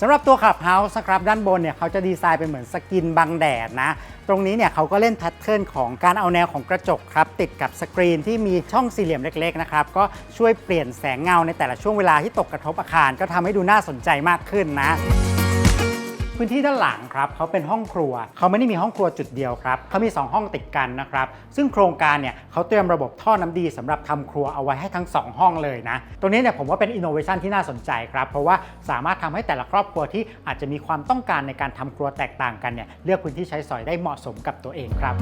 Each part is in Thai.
สำหรับตัวขับเฮาส์ครับด้านบนเนี่ยเขาจะดีไซน์เป็นเหมือนสกินบังแดดนะ ตรงนี้เนี่ยเขาก็เล่นแพทเทิร์นของการเอาแนวของกระจกครับ ติดกับสกรีนที่มีช่องสี่เหลี่ยมเล็กๆนะครับ ก็ช่วยเปลี่ยนแสงเงาในแต่ละช่วงเวลาที่ตกกระทบอาคาร ก็ทำให้ดูน่าสนใจมากขึ้นนะ พื้นที่ด้านหลังครับเขาเป็นห้องครัวเขาไม่ได้มีห้องครัวจุดเดียวครับเขามี 2 ห้องติดกันนะครับซึ่งโครงการเนี่ยเขาเตรียมระบบท่อน้ำดีสำหรับทำครัวเอาไว้ให้ทั้ง 2 ห้องเลยนะตรงนี้เนี่ยผมว่าเป็นอินโนเวชันที่น่าสนใจครับเพราะว่าสามารถทำให้แต่ละครอบครัวที่อาจจะมีความต้องการในการทำครัวแตกต่างกันเนี่ยเลือกพื้นที่ใช้สอยได้เหมาะสมกับตัวเองครับ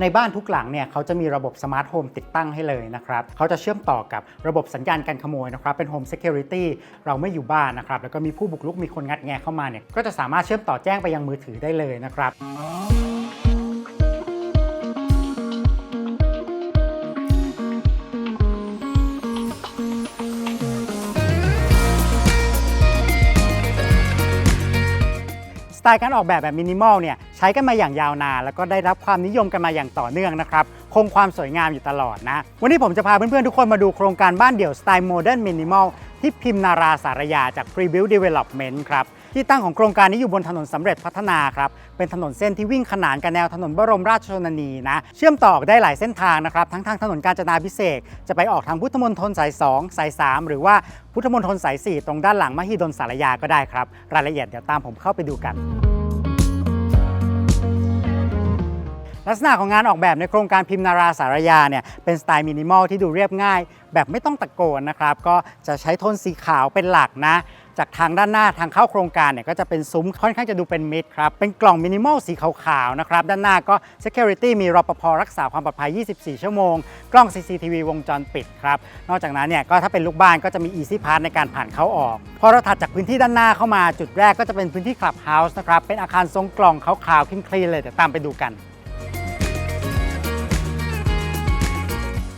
ในบ้านทุกหลังเนี่ยเขาจะมีระบบสมาร์ทโฮมติดตั้งให้เลยนะครับเขาจะเชื่อมต่อกับระบบสัญญาณการขโมยนะครับเป็น Home Security เราไม่อยู่บ้านนะครับแล้วก็มีผู้บุกรุกมีคนงัดแงะเข้ามาเนี่ยก็จะสามารถเชื่อมต่อแจ้งไปยังมือถือได้เลยนะครับ ไตล์การออกแบบแบบมินิมอลเนี่ยใช้กันมาอย่างยาวนาน แล้วก็ได้รับความนิยมกันมาอย่างต่อเนื่องนะครับคงความสวยงามอยู่ตลอดนะ วันนี้ผมจะพาเพื่อนๆทุกคนมาดูโครงการบ้านเดี่ยวสไตล์โมเดิร์นมินิมอลที่พิมพ์นาราสารยาจาก Prebuild Development ครับ ที่ตั้งของโครงการนี้อยู่บนถนนสำเร็จพัฒนาครับ เป็นถนนเส้นที่วิ่งขนานกับแนวถนนบรมราชชนนีนะ เชื่อมต่อได้หลายเส้นทางนะครับ ทั้งทางถนนกาญจนาพิเศษกจะไปออกทางพุทธมณฑลสาย 2 สาย 3 หรือว่าพุทธมณฑลสาย 4 ตรงด้านหลังมหิดลสารยาก็ได้ครับ รายละเอียดเดี๋ยวตามผมเข้าไปดูกันลักษณะของงานออกแบบในโครงการพิมพ์นาราสารยาเนี่ยเป็นสไตล์มินิมอลที่ดูเรียบง่าย แบบไม่ต้องตะโกนนะครับ ก็จะใช้โทนสีขาวเป็นหลักนะ จากทางด้านหน้าทางเข้าโครงการเนี่ยก็จะเป็นซุ้มค่อนข้างจะดูเป็นมิดครับ เป็นกล่องมินิมอลสีขาวๆนะครับ ด้านหน้าก็ Security มีรปภรักษาความปลอดภัย 24 ชั่วโมง กล้อง CCTV วงจรปิดครับ นอกจากนั้นเนี่ยก็ถ้าเป็นลูกบ้านก็จะมี Easy Pass ในการผ่านเข้าออก พอเราถัดจากพื้นที่ด้านหน้าเข้ามาจุดแรกก็จะเป็นพื้นที่ Clubhouse นะครับเป็นอาคารทรงกล่องขาวๆคลีนๆเลยเดี๋ยวตามไปดูกัน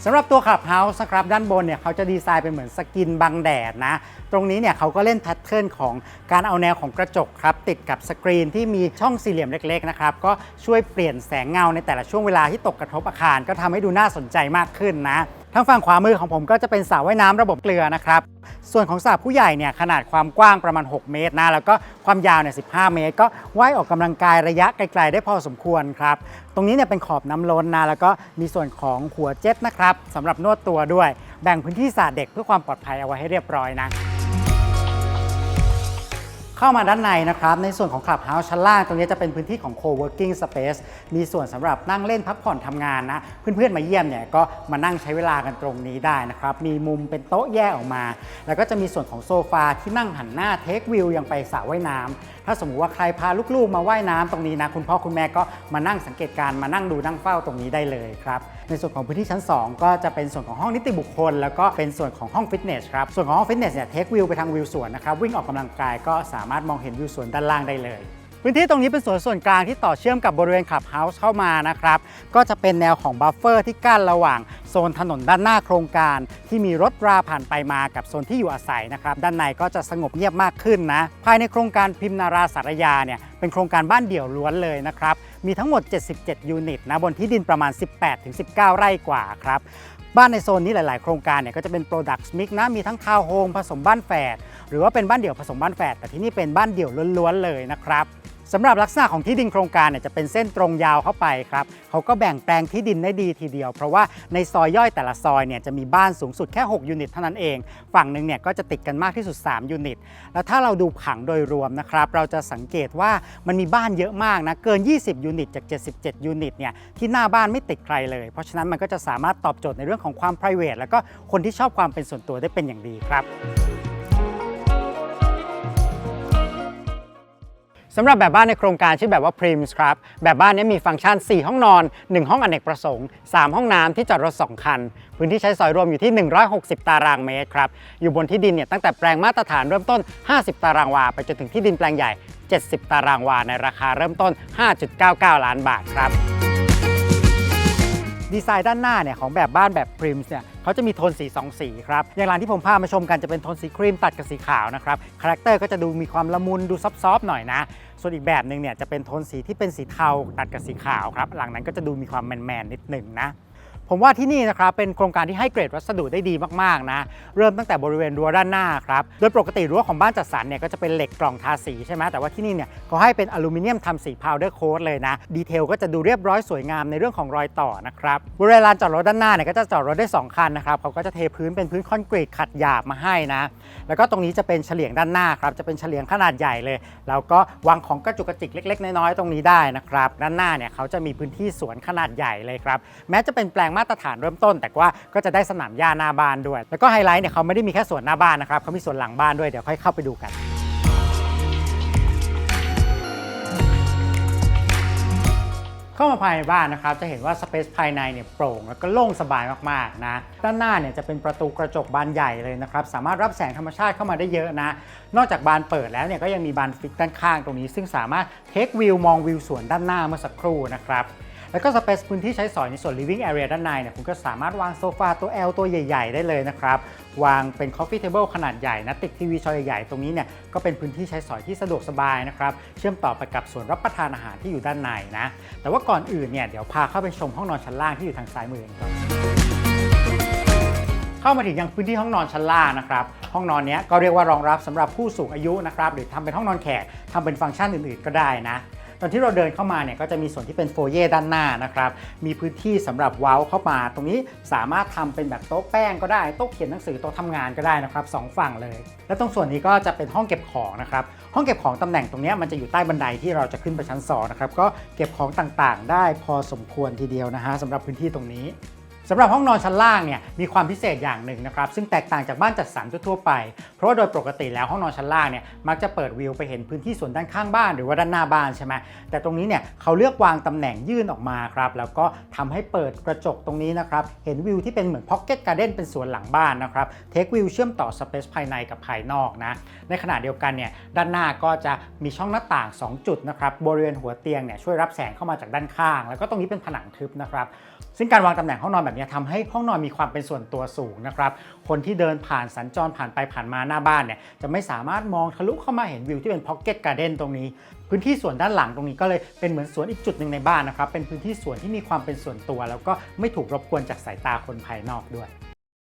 สำหรับตัวขับเฮาส์ครับด้านบนเนี่ยเขาจะดีไซน์เป็นเหมือนสกินบังแดดนะ ตรงนี้เนี่ยเขาก็เล่นแพทเทิร์นของการเอาแนวของกระจกครับ ติดกับสกรีนที่มีช่องสี่เหลี่ยมเล็กๆนะครับ ก็ช่วยเปลี่ยนแสงเงาในแต่ละช่วงเวลาที่ตกกระทบอาคาร ก็ทำให้ดูน่าสนใจมากขึ้นนะ ทางฝั่งขวามือของผมก็จะเป็นสระว่ายน้ำระบบเกลือนะครับ ส่วนของสระผู้ใหญ่เนี่ยขนาดความกว้างประมาณ 6 เมตรนะแล้วก็ความยาวเนี่ยสิเมตร ก็ว่ายออกกำลังกายระยะไกลๆได้พอสมควรครับ ตรงนี้เนี่ยเป็นขอบน้ำล้นนะแล้วก็มีส่วนของหัวเจ็ตนะครับสำหรับนวดตัวด้วย แบ่งพื้นที่สระเด็กเพื่อความปลอดภัยเอาไว้ให้เรียบร้อยนะ เข้ามาด้านในนะครับ ในส่วนของ Clubhouse ชั้นล่าง ตรงนี้จะเป็นพื้นที่ของ Co-working Space มีส่วนสำหรับนั่งเล่นพักผ่อนทำงานนะ เพื่อนๆมาเยี่ยมเนี่ยก็มานั่งใช้เวลากันตรงนี้ได้นะครับ มีมุมเป็นโต๊ะแยกออกมา แล้วก็จะมีส่วนของโซฟาที่นั่งหันหน้าเทควิวยังไปสระว่ายน้ำถ้าสมมุติว่าใครพาลูกๆ มาว่ายน้ำตรงนี้นะคุณพ่อคุณแม่ก็มานั่งสังเกตการมานั่งดูนั่งเฝ้าตรงนี้ได้เลยครับ ในส่วนของพื้นที่ชั้น 2 ก็จะเป็นส่วนของห้องนิติบุคคล แล้วก็เป็นส่วนของห้องฟิตเนสครับส่วนของห้องฟิตเนสเนี่ยเทควิวไปทางวิวสวนนะครับวิ่งออกกำลังกายก็สามารถมองเห็นวิวสวนด้านล่างได้เลยพื้นที่ตรงนี้เป็นสวนส่วนกลางที่ต่อเชื่อมกับบริเวณขับเฮาส์เข้ามานะครับ ก็จะเป็นแนวของบัฟเฟอร์ที่กั้นระหว่าง โซนถนนด้านหน้าโครงการ ที่มีรถราผ่านไปมากับโซนที่อยู่อาศัยนะครับด้านในก็จะสงบเงียบมากขึ้นนะภายในโครงการพิมพ์นาราสารยาเนี่ยเป็นโครงการบ้านเดี่ยวล้วนเลยนะครับมีทั้งหมด 77 ยูนิตนะบนที่ดินประมาณ 18-19 ไร่กว่าครับบ้านในโซนนี้หลาย ๆ โครงการเนี่ยก็จะเป็น Product Mix นะ มีทั้งทาวน์โฮมผสมบ้านแฝด หรือว่าเป็นบ้านเดี่ยวผสมบ้านแฝด แต่ที่นี่เป็นบ้านเดี่ยวล้วน ๆ เลยนะครับ สำหรับลักษณะของที่ดินโครงการเนี่ยจะเป็นเส้นตรงยาวเข้าไปครับเขาก็แบ่งแปลงที่ดินได้ดีทีเดียว เพราะว่าในซอยย่อยแต่ละซอยเนี่ยจะมีบ้านสูงสุดแค่ 6 ยูนิตเท่านั้นเอง ฝั่งหนึ่งเนี่ยก็จะติดกันมากที่สุด 3 ยูนิต แล้วถ้าเราดูผังโดยรวมนะครับเราจะสังเกตว่ามันมีบ้านเยอะมากนะเกิน 20 ยูนิตจาก 77 ยูนิตเนี่ยที่หน้าบ้านไม่ติดใครเลย เพราะฉะนั้นมันก็จะสามารถตอบโจทย์ในเรื่องของความ p r i v a t แล้วก็คนที่ชอบความเป็นส่วนตัวได้เป็นอย่างดีครับ สำหรับแบบบ้านในโครงการชื่อแบบว่า Prims ครับ แบบบ้านนี้มีฟังก์ชัน 4 ห้องนอน 1 ห้องอเนกประสงค์ 3 ห้องน้ำที่จอดรถ 2 คัน พื้นที่ใช้สอยรวมอยู่ที่ 160 ตารางเมตรครับ อยู่บนที่ดินเนี่ยตั้งแต่แปลงมาตรฐานเริ่มต้น 50 ตารางวา ไปจนถึงที่ดินแปลงใหญ่ 70 ตารางวาในราคาเริ่มต้น 5.99 ล้านบาทครับ ดีไซน์ด้านหน้าเนี่ยของแบบบ้านแบบพรีมส์เนี่ยเขาจะมีโทนสี 2 สีครับ อย่างร้านที่ผมพามาชมกันจะเป็นโทนสีครีมตัดกับสีขาวนะครับคาแรคเตอร์ก็จะดูมีความละมุนดูซอฟๆหน่อยนะ ส่วนอีกแบบหนึ่งเนี่ยจะเป็นโทนสีที่เป็นสีเทาตัดกับสีขาวครับหลังนั้นก็จะดูมีความแมนๆนิดหนึ่งนะ ผมว่าที่นี่นะครับเป็นโครงการที่ให้เกรดวัสดุได้ดีมากๆนะเริ่มตั้งแต่บริเวณรั้วด้านหน้าครับโดยปกติรั้วของบ้านจัดสรรเนี่ยก็จะเป็นเหล็กกล่องทาสีใช่ไหมแต่ว่าที่นี่เนี่ยเขาให้เป็นอลูมิเนียมทำสีพาวเดอร์โค้ดเลยนะดีเทลก็จะดูเรียบร้อยสวยงามในเรื่องของรอยต่อนะครับบริเวณลานจอดรถด้านหน้าเนี่ยก็จะจอดรถได้สองคันนะครับเขาก็จะเทพื้นเป็นพื้นคอนกรีตขัดหยาบมาให้นะแล้วก็ตรงนี้จะเป็นเฉลียงด้านหน้าครับจะเป็นเฉลียงขนาดใหญ่เลย แล้วก็วางของกระจุกกระจิกเล็ก ๆ น้อยๆตรงนี้ได้นะครับด้านหน้าเนี่ยเขาจะมีพื้นที่สวนขนาดใหญ่เลยครับแม้จะเป็นแปลงมาตรฐานเริ่มต้น แต่ว่าก็จะได้สนามหญ้าหน้าบ้านด้วย แล้วก็ไฮไลท์เนี่ยเขาไม่ได้มีแค่สวนหน้าบ้านนะครับเขามีสวนหลังบ้านด้วยเดี๋ยวค่อยเข้าไปดูกันเข้ามาภายในบ้านนะครับจะเห็นว่าสเปซภายในเนี่ยโปร่งแล้วก็โล่งสบายมากๆนะด้านหน้าเนี่ยจะเป็นประตูกระจกบานใหญ่เลยนะครับสามารถรับแสงธรรมชาติเข้ามาได้เยอะนะ นอกจากบานเปิดแล้วเนี่ยก็ยังมีบานฟิกด้านข้างตรงนี้ ซึ่งสามารถเทควิวมองวิวสวนด้านหน้าเมื่อสักครู่นะครับ แล้วก็สเปซพื้นที่ใช้สอยในส่วน living area ด้านในเนี่ยคุณก็สามารถวางโซฟาตัว L ตัวใหญ่ ๆ ได้เลยนะครับ วางเป็น coffee table ขนาดใหญ่นะติดทีวีจอใหญ่ๆ ตรงนี้เนี่ยก็เป็นพื้นที่ใช้สอยที่สะดวกสบายนะครับ เชื่อมต่อไปกับส่วนรับประทานอาหารที่อยู่ด้านในนะ แต่ว่าก่อนอื่นเนี่ยเดี๋ยวพาเข้าไปชมห้องนอนชั้นล่างที่อยู่ทางซ้ายมือกันก่อนเข้ามาถึงยังพื้นที่ห้องนอนชั้นล่างนะครับ ห้องนอนนี้ก็เรียกว่ารองรับสำหรับผู้สูงอายุนะครับ หรือทำเป็นห้องนอนแขกทำเป็นฟังก์ชันอื่นๆก็ได้นะ ตอนที่เราเดินเข้ามาเนี่ยก็จะมีส่วนที่เป็นโฟเย่ด้านหน้านะครับ มีพื้นที่สำหรับเว้าเข้ามา ตรงนี้สามารถทำเป็นแบบโต๊ะแป้งก็ได้ โต๊ะเขียนหนังสือ โต๊ะทำงานก็ได้นะครับสองฝั่งเลย และตรงส่วนนี้ก็จะเป็นห้องเก็บของนะครับ ห้องเก็บของตำแหน่งตรงนี้มันจะอยู่ใต้บันไดที่เราจะขึ้นไปชั้นสองนะครับ ก็เก็บของต่างๆ ได้พอสมควรทีเดียวนะฮะสำหรับพื้นที่ตรงนี้ สำหรับห้องนอนชั้นล่างเนี่ยมีความพิเศษอย่างหนึ่งนะครับซึ่งแตกต่างจากบ้านจัดสรรทั่วไป เพราะว่าโดยปกติแล้วห้องนอนชั้นล่างเนี่ยมักจะเปิดวิวไปเห็นพื้นที่ส่วนด้านข้างบ้านหรือว่าด้านหน้าบ้านใช่ไหมแต่ตรงนี้เนี่ยเขาเลือกวางตำแหน่งยื่นออกมาครับแล้วก็ทำให้เปิดกระจกตรงนี้นะครับเห็นวิวที่เป็นเหมือนพ็อกเก็ตการ์เด้นเป็นสวนหลังบ้านนะครับเทควิวเชื่อมต่อสเปซภายในกับภายนอกนะในขณะเดียวกันเนี่ยด้านหน้าก็จะมีช่องหน้าต่าง 2 จุดนะครับบริเวณหัวเตียงเนี่ยช่วยรับแสงเข้ามาจากด้านข้าง แล้วก็ตรงนี้เป็นผนังทึบนะครับซึ่งการวางตำแหน่งห้องนอนแบบนี้ทำให้ห้องนอนมีความเป็นส่วนตัวสูงนะครับ คนที่เดินผ่านสัญจรผ่านไปผ่านมาหน้าบ้านเนี่ยจะไม่สามารถมองทะลุเข้ามาเห็นวิวที่เป็นพ็อกเก็ตการ์เด้นตรงนี้ พื้นที่ส่วนด้านหลังตรงนี้ก็เลยเป็นเหมือนสวนอีกจุดหนึ่งในบ้านนะครับ เป็นพื้นที่สวนที่มีความเป็นส่วนตัว แล้วก็ไม่ถูกรบกวนจากสายตาคนภายนอกด้วย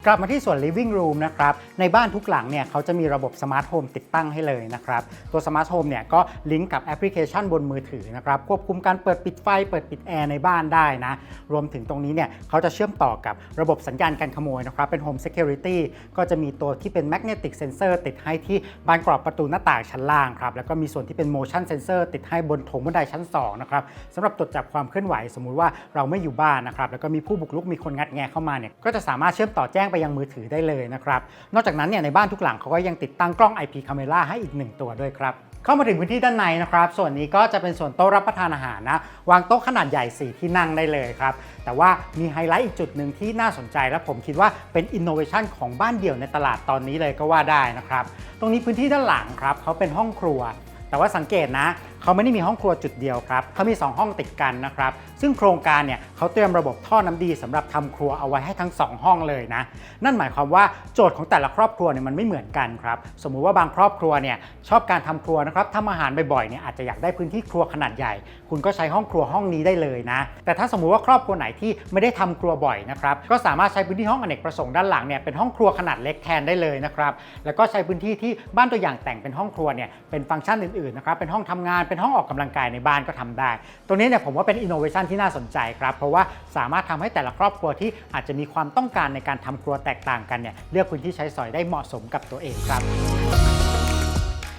กลับมาที่ส่วน living room นะครับ ในบ้านทุกหลังเนี่ยเขาจะมีระบบ smart home ติดตั้งให้เลยนะครับ ตัว smart home เนี่ยก็ลิงก์กับแอปพลิเคชันบนมือถือนะครับ ควบคุมการเปิดปิดไฟ เปิดปิดแอร์ในบ้านได้นะ รวมถึงตรงนี้เนี่ยเขาจะเชื่อมต่อกับระบบสัญญาณการขโมยนะครับ เป็น home security ก็จะมีตัวที่เป็น magnetic sensor ติดให้ที่บานกรอบประตูหน้าต่างชั้นล่างครับ แล้วก็มีส่วนที่เป็น motion sensor ติดให้บนโถงบันไดชั้นสองนะครับสำหรับตรวจจับความเคลื่อนไหว สมมุติว่าเราไม่อยู่บ้านนะครับ แล้วก็มีผู้บุกรุกมีคนงัดแงะเข้ามาเนี่ยก็จะสามารถเชื่อมต่อแจ้งไปยังมือถือได้เลยนะครับ นอกจากนั้นเนี่ยในบ้านทุกหลังเขาก็ยังติดตั้งกล้อง IP camera ให้อีกหนึ่งตัวด้วยครับเข้ามาถึงพื้นที่ด้านในนะครับ ส่วนนี้ก็จะเป็นส่วนโต๊ะรับประทานอาหารนะ วางโต๊ะขนาดใหญ่ 4 ที่นั่งได้เลยครับ แต่ว่ามีไฮไลท์อีกจุดหนึ่งที่น่าสนใจและผมคิดว่าเป็นอินโนเวชันของบ้านเดี่ยวในตลาดตอนนี้เลยก็ว่าได้นะครับ ตรงนี้พื้นที่ด้านหลังครับเขาเป็นห้องครัว แต่ว่าสังเกตนะเขาไม่ได้มีห้องครัวจุดเดียวครับเขามี 2 ห้องติดกันนะครับ ซึ่งโครงการเนี่ยเขาเตรียมระบบท่อน้ำดีสำหรับทำครัวเอาไว้ให้ทั้ง 2 ห้องเลยนะ นั่นหมายความว่าโจทย์ของแต่ละครอบครัวเนี่ยมันไม่เหมือนกันครับ สมมุติว่าบางครอบครัวเนี่ยชอบการทำครัวนะครับทำอาหารบ่อยๆเนี่ยอาจจะอยากได้พื้นที่ครัวขนาดใหญ่ คุณก็ใช้ห้องครัวห้องนี้ได้เลยนะ แต่ถ้าสมมุติว่าครอบครัวไหนที่ไม่ได้ทำครัวบ่อยนะครับก็สามารถใช้พื้นที่ห้องอเนกประสงค์ด้านหลังเนี่ยเป็นห้องครัวขนาดเล็กแทนได้เลยนะครับแล้วก็ใช้พื้นที่ที่บ้านตัวอย่างแต่งเป็นห้องครัวเนี่ยเป็นฟังก์ชันอื่นๆนะครับเป็นห้องทำงานเป็นห้องออกกำลังกายในบ้านก็ทำได้ ตรงนี้เนี่ยผมว่าเป็นอินโนเวชันที่น่าสนใจครับ เพราะว่าสามารถทำให้แต่ละครอบครัวที่อาจจะมีความต้องการในการทำครัวแตกต่างกันเนี่ยเลือกพื้นที่ใช้สอยได้เหมาะสมกับตัวเองครับ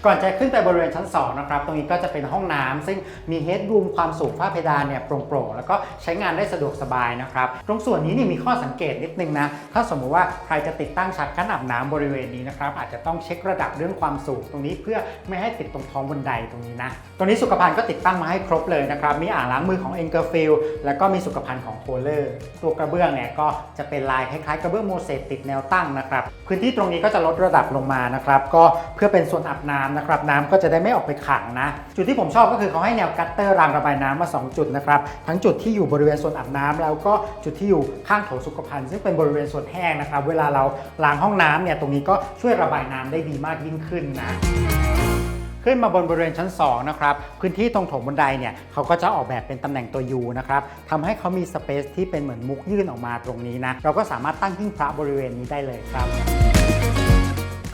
ก่อนจะขึ้นไปบริเวณชั้น 2 นะครับ ตรงนี้ก็จะเป็นห้องน้ำซึ่งมีเฮดรูมความสูงฝ้าเพดานเนี่ยโปร่งๆ แล้วก็ใช้งานได้สะดวกสบายนะครับ ตรงส่วนนี้นี่มีข้อสังเกตนิดนึงนะ ถ้าสมมุติว่าใครจะติดตั้งชักกั้นอาบน้ำบริเวณนี้นะครับ อาจจะต้องเช็คระดับเรื่องความสูงตรงนี้เพื่อไม่ให้ติดตรงท้องบันไดตรงนี้นะ ตรงนี้สุขภัณฑ์ก็ติดตั้งมาให้ครบเลยนะครับ มีอ่างล้างมือของ e n g e r f i e l แล้วก็มีสุขภัณฑ์ของ c o l e r ตัวกระเบื้องเนี่ยก็จะเป็นลายคล้ายๆกระเบื้องโมเสกติดแนวตั้งนะครับ พื้นที่ตรงนี้ก็จะลดระดับลงมานะครับ ก็เพื่อเป็นส่วนอาบน้ำนะครับน้ำก็จะได้ไม่ออกไปขังนะ จุดที่ผมชอบก็คือเขาให้แนวกัตเตอร์รางระบายน้ำมา 2 จุดนะครับ ทั้งจุดที่อยู่บริเวณส่วนอาบน้ำแล้วก็จุดที่อยู่ข้างโถสุขภัณฑ์ซึ่งเป็นบริเวณส่วนแห้งนะครับ เวลาเราล้างห้องน้ำเนี่ยตรงนี้ก็ช่วยระบายน้ำได้ดีมากยิ่งขึ้นนะขึ้นมาบนบริเวณชั้น 2 นะครับ พื้นที่ตรงโถงบันไดเนี่ยเขาก็จะออกแบบเป็นตำแหน่งตัว U นะครับทำให้เขามีสเปซที่เป็นเหมือนมุกยื่นออกมาตรงนี้นะ เราก็สามารถตั้งหิ้งพระบริเวณนี้ได้เลยครับ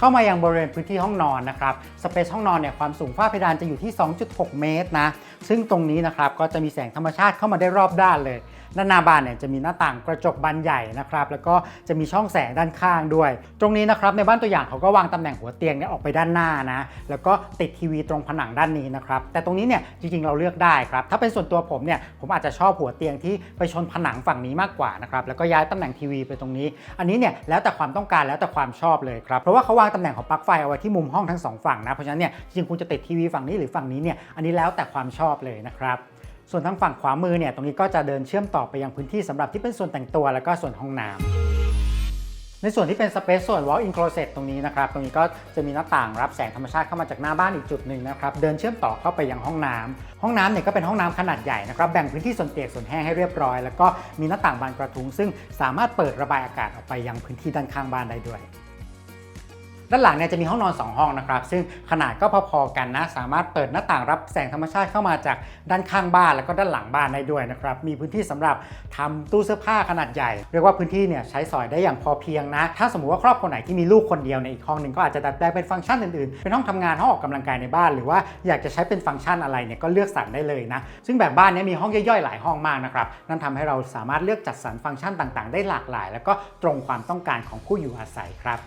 เข้ามายังบริเวณพื้นที่ห้องนอนนะครับสเปซห้องนอนเนี่ยความสูงฝ้าเพดานจะอยู่ที่ 2.6 เมตรนะซึ่งตรงนี้นะครับก็จะมีแสงธรรมชาติเข้ามาได้รอบด้านเลย ด้านหน้าบ้านเนี่ยจะมีหน้าต่างกระจกบานใหญ่นะครับแล้วก็จะมีช่องแสงด้านข้างด้วย ตรงนี้นะครับในบ้านตัวอย่างเขาก็วางตำแหน่งหัวเตียงเนี่ยออกไปด้านหน้านะแล้วก็ติดทีวีตรงผนังด้านนี้นะครับแต่ตรงนี้เนี่ยจริงๆเราเลือกได้ครับถ้าเป็นส่วนตัวผมเนี่ยผมอาจจะชอบหัวเตียงที่ไปชนผนังฝั่งนี้มากกว่านะครับแล้วก็ย้ายตำแหน่งทีวีไปตรงนี้ อันนี้เนี่ยแล้วแต่ความต้องการแล้วแต่ความชอบเลยครับเพราะว่าเขาวางตำแหน่งของปลั๊กไฟเอาไว้ที่มุมห้องทั้งสองฝั่งนะเพราะฉะนั้นเนี่ยจริงๆคุณจะติดทีวีฝั่งนี้หรือฝั่งนี้เนี่ยอันนี้แล้วแต่ความชอบเลยนะครับ ส่วนทางฝั่งขวามือเนี่ยตรงนี้ก็จะเดินเชื่อมต่อไปยังพื้นที่สำหรับที่เป็นส่วนแต่งตัวแล้วก็ส่วนห้องน้ำในส่วนที่เป็นสเปซส่วน walk-in closet ตรงนี้นะครับ ตรงนี้ก็จะมีหน้าต่างรับแสงธรรมชาติเข้ามาจากหน้าบ้านอีกจุดหนึ่งนะครับ เดินเชื่อมต่อเข้าไปยังห้องน้ำห้องน้ำเนี่ยก็เป็นห้องน้ำขนาดใหญ่นะครับ แบ่งพื้นที่ส่วนเปียกส่วนแห้งให้เรียบร้อย แล้วก็มีหน้าต่างบานกระทุงซึ่งสามารถเปิดระบายอากาศออกไปยังพื้นที่ด้านข้างบ้านได้ด้วย ด้านหลังเนี่ยจะมีห้องนอน 2 ห้องนะครับ ซึ่งขนาดก็พอๆกันนะ สามารถเปิดหน้าต่างรับแสงธรรมชาติเข้ามาจากด้านข้างบ้านแล้วก็ด้านหลังบ้านได้ด้วยนะครับ มีพื้นที่สำหรับทำตู้เสื้อผ้าขนาดใหญ่ เรียกว่าพื้นที่เนี่ยใช้สอยได้อย่างพอเพียงนะ ถ้าสมมุติว่าครอบครัวไหนที่มีลูกคนเดียวในอีกห้องหนึ่งก็อาจจะดัดแปลงเป็นฟังก์ชันอื่นๆ เป็นห้องทำงานห้องออกกำลังกายในบ้าน หรือว่าอยากจะใช้เป็นฟังก์ชันอะไรเนี่ยก็เลือกสรรได้เลยนะ ซึ่งแบบบ้านนี้มีห้องย่อยๆหลายห้องมากนะครับ นั่นทำให้เราสามารถเลือกจัดสรรฟังก์ชันต่างๆ ได้หลากหลาย แล้วก็ตรงความต้องการของผู้อยู่อาศัยครับ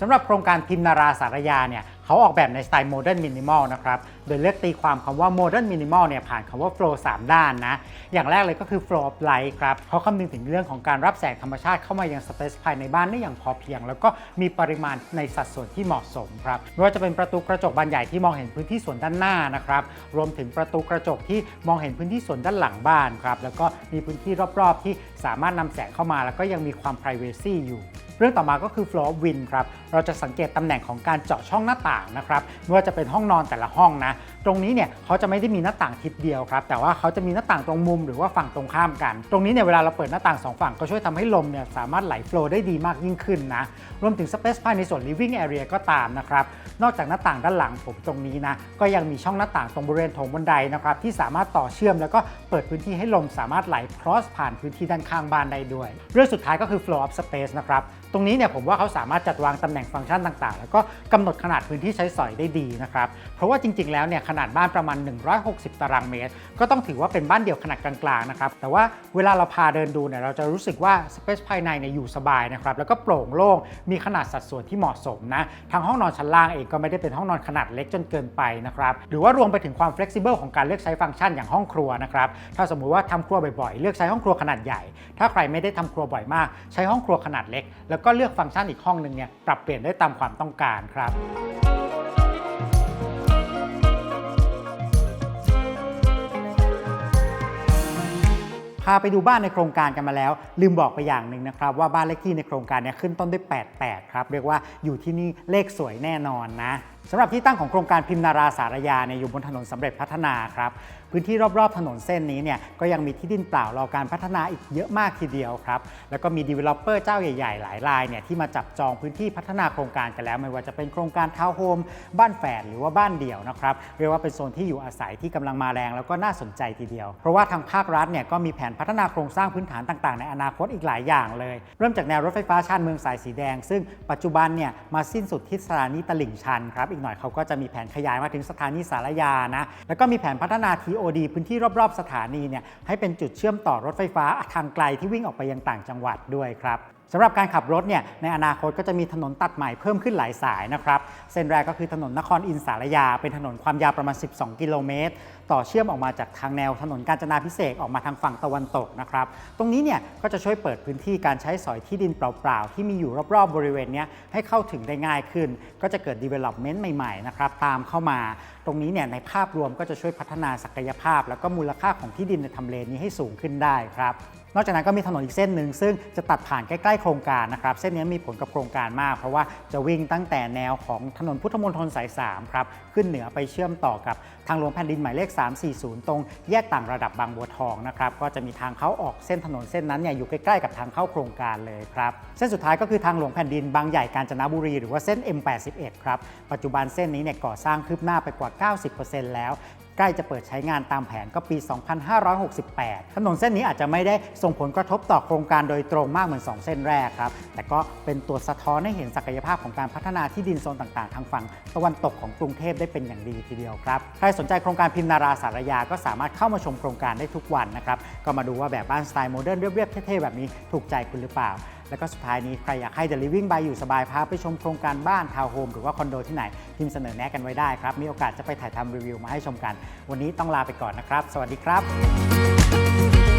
สำหรับโครงการพิมนาราสารยาเนี่ยเขาออกแบบในสไตล์โมเดิร์นมินิมอลนะครับโดยเลือกตีความคำว่าโมเดิร์นมินิมอลเนี่ยผ่านคำว่าโฟล์3ด้านนะ อย่างแรกเลยก็คือ flow of light ครับเขาคำนึงถึงเรื่องของการรับแสงธรรมชาติเข้ามายังสเปซภายในบ้านได้อย่างพอเพียง แล้วก็มีปริมาณในสัดส่วนที่เหมาะสมครับไม่ว่าจะเป็นประตูกระจกบานใหญ่ที่มองเห็นพื้นที่ส่วนด้านหน้านะครับรวมถึงประตูกระจกที่มองเห็นพื้นที่ส่วนด้านหลังบ้านครับแล้วก็มีพื้นที่รอบๆที่สามารถนำแสงเข้ามาแล้วก็ยังมีความ privacy อยู่ เรื่องต่อมาก็คือ floor of wind ครับ เราจะสังเกตตำแหน่งของการเจาะช่องหน้าต่างนะครับ ไม่ว่าจะเป็นห้องนอนแต่ละห้องนะ ตรงนี้เนี่ยเขาจะไม่ได้มีหน้าต่างทิศเดียวครับ แต่ว่าเขาจะมีหน้าต่างตรงมุมหรือว่าฝั่งตรงข้ามกัน ตรงนี้เนี่ยเวลาเราเปิดหน้าต่างสองฝั่งก็ช่วยทำให้ลมเนี่ยสามารถไหลโฟลว์ได้ดีมากยิ่งขึ้นนะ รวมถึงสเปซภายในส่วน living area ก็ตามนะครับ นอกจากหน้าต่างด้านหลังผมตรงนี้นะ ก็ยังมีช่องหน้าต่างตรงบริเวณโถงบันไดนะครับที่สามารถต่อเชื่อมแล้วก็เปิดพื้นที่ให้ลมสามารถไหล cross ผ่านพื้นที่ด้านข้างบ้านได้ด้วย เรื่องสุดท้ายก็คือ flow of space นะครับ ตรงนี้เนี่ยผมว่าเขาสามารถจัดวางตำแหน่งฟังก์ชันต่างๆ แล้วก็กำหนดขนาดพื้นที่ใช้สอยได้ดีนะครับ เพราะว่าจริงๆ แล้วเนี่ยขนาดบ้านประมาณ 160 ตารางเมตร ก็ต้องถือว่าเป็นบ้านเดี่ยวขนาดกลางๆ นะครับ แต่ว่าเวลาเราพาเดินดูเนี่ยเราจะรู้สึกว่าสเปซภายในเนี่ยอยู่สบายนะครับ แล้วก็โปร่งโล่ง มีขนาดสัดส่วนที่เหมาะสมนะ ทางห้องนอนชั้นล่างเองก็ไม่ได้เป็นห้องนอนขนาดเล็กจนเกินไปนะครับ หรือว่ารวมไปถึงความ flexible ของการเลือกใช้ฟังก์ชันอย่างห้องครัวนะครับ ถ้าสมมุติว่าทำครัวบ่อยๆ เลือกใช้ห้องครัวขนาดใหญ่ถ้าใครไม่ได้ทำครัวบ่อยมาก ใช้ห้องครัวขนาดเล็ก แล้วก็เลือกฟังก์ชันอีกห้องหนึ่งเนี่ยปรับเปลี่ยนได้ตามความต้องการครับพาไปดูบ้านในโครงการกันมาแล้ว ลืมบอกไปอย่างหนึ่งนะครับ ว่าบ้านเลขที่ในโครงการเนี้ขึ้นต้นด้วย 88 ครับ เรียกว่าอยู่ที่นี่เลขสวยแน่นอนนะ สำหรับที่ตั้งของโครงการพิมพ์นาราสารยาเนี่ยอยู่บนถนนสำเร็จพัฒนาครับพื้นที่รอบๆถนนเส้นนี้เนี่ยก็ยังมีที่ดินเปล่ารอการพัฒนาอีกเยอะมากทีเดียวครับแล้วก็มีดีเวลลอปเปอร์เจ้าใหญ่ๆ หลายรายเนี่ยที่มาจับจองพื้นที่พัฒนาโครงการกันแล้ว ไม่ว่าจะเป็นโครงการทาวน์โฮมบ้านแฝดหรือว่าบ้านเดี่ยวนะครับเรียกว่าเป็นโซนที่อยู่อาศัยที่กำลังมาแรงแล้วก็น่าสนใจทีเดียว เพราะว่าทางภาครัฐเนี่ยก็มีแผนพัฒนาโครงสร้างพื้นฐานต่างๆ ในอนาคตอีกหลายอย่างเลย เริ่มจากแนวรถไฟฟ้าชานเมืองสายสีแดง ซึ่งปัจจุบันเนี่ยมาสิ้นสุดที่สถานีตลิ่งชันครับอีกหน่อยเขาก็จะมีแผนขยายมาถึงสถานีสารยานะ แล้วก็มีแผนพัฒนา TOD พื้นที่รอบ ๆ สถานีเนี่ยให้เป็นจุดเชื่อมต่อรถไฟฟ้าทางไกลที่วิ่งออกไปยังต่างจังหวัดด้วยครับ สำหรับการขับรถเนี่ยในอนาคตก็จะมีถนนตัดใหม่เพิ่มขึ้นหลายสายนะครับ เส้นแรกก็คือถนนนครอินสารยา เป็นถนนความยาวประมาณ 12 กิโลเมตร ต่อเชื่อมออกมาจากทางแนวถนนกาญจนาพิเศษออกมาทางฝั่งตะวันตกนะครับ ตรงนี้เนี่ยก็จะช่วยเปิดพื้นที่การใช้สอยที่ดินเปล่า ๆ ที่มีอยู่รอบ ๆ บริเวณนี้ให้เข้าถึงได้ง่ายขึ้น ก็จะเกิด development ใหม่ๆนะครับตามเข้ามา ตรงนี้เนี่ยในภาพรวมก็จะช่วยพัฒนาศักยภาพ แล้วก็มูลค่าของที่ดินในทำเลนี้ให้สูงขึ้นได้ครับ นอกจากนั้นก็มีถนนอีกเส้นหนึ่งซึ่งจะตัดผ่านใกล้ๆโครงการนะครับเส้นนี้มีผลกับโครงการมาก เพราะว่าจะวิ่งตั้งแต่แนวของถนนพุทธมณฑลสาย3ครับขึ้นเหนือไปเชื่อมต่อกับทางหลวงแผ่นดินหมายเลข 340 ตรงแยกต่างระดับบางบัวทองนะครับก็จะมีทางเข้าออกเส้นถนนเส้นนั้นเนี่ยอยู่ใกล้ๆกับทางเข้าโครงการเลยครับเส้นสุดท้ายก็คือทางหลวงแผ่นดินบางใหญ่กาญจนบุรีหรือว่าเส้น M81 ครับปัจจุบันเส้นนี้เนี่ยก่อสร้างคืบหน้าไปกว่า 90%แล้ว ใกล้จะเปิดใช้งานตามแผนก็ปี 2568 ถนนเส้นนี้อาจจะไม่ได้ส่งผลกระทบต่อโครงการโดยตรงมากเหมือน 2 เส้นแรกครับ แต่ก็เป็นตัวสะท้อนให้เห็นศักยภาพของการพัฒนาที่ดินโซนต่างๆ ทางฝั่งตะวันตกของกรุงเทพได้เป็นอย่างดีทีเดียวครับ ใครสนใจโครงการพิมนาราสารยา ก็สามารถเข้ามาชมโครงการได้ทุกวันนะครับ ก็มาดูว่าแบบบ้านสไตล์โมเดิร์นเรียบๆเท่ๆแบบนี้ถูกใจคุณหรือเปล่า แล้วก็สุดท้ายนี้ใครอยากให้ The Living by อยู่สบายพาไปชมโครงการบ้านทาวน์โฮมหรือว่าคอนโดที่ไหนพิมพ์เสนอแนะกันไว้ได้ครับ มีโอกาสจะไปถ่ายทำรีวิวมาให้ชมกัน วันนี้ต้องลาไปก่อนนะครับ สวัสดีครับ